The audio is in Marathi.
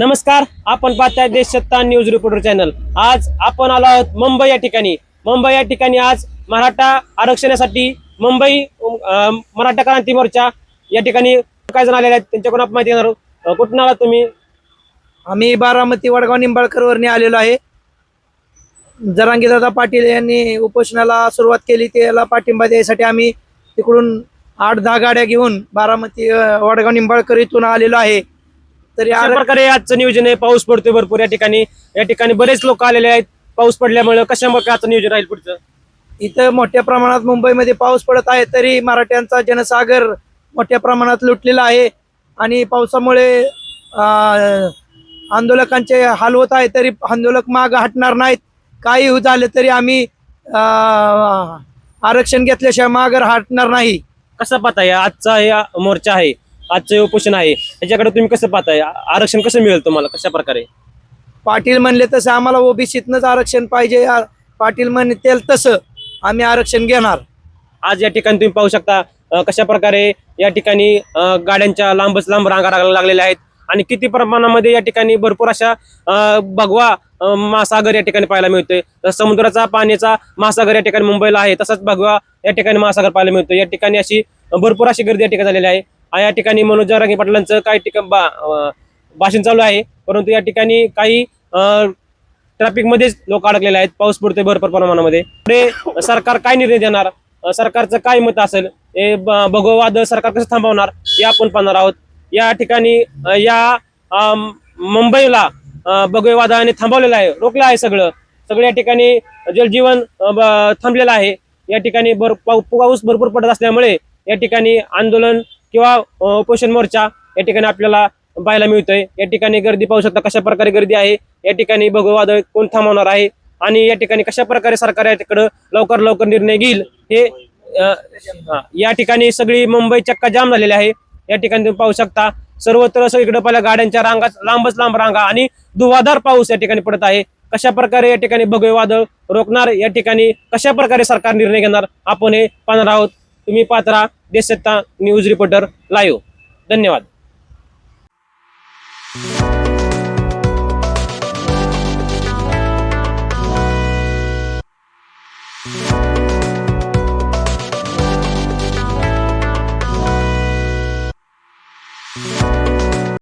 नमस्कार आपण पाहताय देश सत्ता न्यूज रिपोर्टर चॅनल. आज आपण आलो आहोत मुंबई या ठिकाणी. मुंबई या ठिकाणी आज मराठा आरक्षणासाठी मुंबई मराठा क्रांती मोर्चा या ठिकाणी काय जण आलेले आहेत. त्यांच्याकडून आपण माहिती घेणार कुठून आला तुम्ही? आम्ही बारामती वडगाव निंबाळकरवरने आलेलो आहे. जरांगीदादा पाटील यांनी उपोषणाला सुरुवात केली त्याला पाठिंबा द्यायसाठी आम्ही तिकडून आठ दहा गाड्या घेऊन बारामती वडगाव निंबाळकर इथून आलेलो आहे. तरी आर- प्रकारे आजचं नियोजन आहे. पाऊस पडतोय भरपूर या ठिकाणी. या ठिकाणी बरेच लोक आलेले आहेत. पाऊस पडल्यामुळे कशामुळे आजचं नियोजन राहील पुढचं? इथं मोठ्या प्रमाणात मुंबईमध्ये पाऊस पडत आहे तरी मराठ्यांचा जनसागर मोठ्या प्रमाणात लुटलेला आहे. आणि पावसामुळे आंदोलकांचे हाल होत आहे तरी आंदोलक माग हटणार नाहीत. काही झालं तरी आम्ही आरक्षण घेतल्याशिवाय माग हटणार नाही. कसं पाहताय? आजचा हे मोर्चा आहे. आजचं उपोषण आहे. याच्याकडे तुम्ही कसं पाहताय? आरक्षण कसं मिळेल तुम्हाला? कशा प्रकारे पाटील म्हणले तसं आम्हाला ओबीसीतनंच आरक्षण पाहिजे. आ- पाटील म्हणतील तसं. आम्ही आरक्षण घेणार. आज या ठिकाणी तुम्ही पाहू शकता अ, कशा प्रकारे या ठिकाणी अ, गाड्यांच्या लांबच लांब रांगा रांगा लागलेल्या आहेत. आणि किती प्रमाणामध्ये या ठिकाणी भरपूर अशा अ, भगवा अ, महासागर या ठिकाणी पाहायला मिळतोय. तर समुद्राचा पाण्याचा महासागर या ठिकाणी मुंबईला आहे. तसंच भगवा या ठिकाणी महासागर पाहायला मिळतो या ठिकाणी अशी भरपूर अशी गर्दी या ठिकाणी झालेली आहे. या ठिकाणी मनोज जरांगे पाटलांचं काही ठिकाण बा भाषण चालू आहे. परंतु या ठिकाणी काही ट्रॅफिक मध्येच लोक अडकलेले आहेत. पाऊस पडतोय भरपूर प्रमाणामध्ये. पुढे सरकार काय निर्णय देणार? सरकारचं काय मत असेल? हे भगववाद सरकार कसं थांबवणार? हे आपण पाहणार आहोत. या ठिकाणी या मुंबईला अ, भगववादाने थांबवलेलं आहे. रोखलं आहे सगळं. सगळं या ठिकाणी जलजीवन थांबलेलं आहे. या ठिकाणी भर पाऊ- पाऊस भरपूर पडत असल्यामुळे या ठिकाणी आंदोलन किंवा पोषण मोर्चा या ठिकाणी आपल्याला पाहायला मिळतोय. या ठिकाणी गर्दी पाहू शकता कशा प्रकारे गर्दी आहे या ठिकाणी भगवादळ कोण थांबवणार आहे आणि या ठिकाणी कशा प्रकारे सरकार याच्याकडं लवकर लवकर निर्णय घेईल हे या ठिकाणी सगळी मुंबई चक्का जाम झालेली आहे. या ठिकाणी तुम्ही पाहू शकता सर्वत्र सगळीकडे पहिल्या गाड्यांच्या रांगा लांबच लांब रांगा आणि धुवाधार पाऊस या ठिकाणी पडत आहे. कशा प्रकारे या ठिकाणी भगवे वादळ रोखणार या ठिकाणी कशा प्रकारे सरकार निर्णय घेणार आपण हे पाहणार आहोत. तुम्ही Patra Deshsatta news reporter live. धन्यवाद.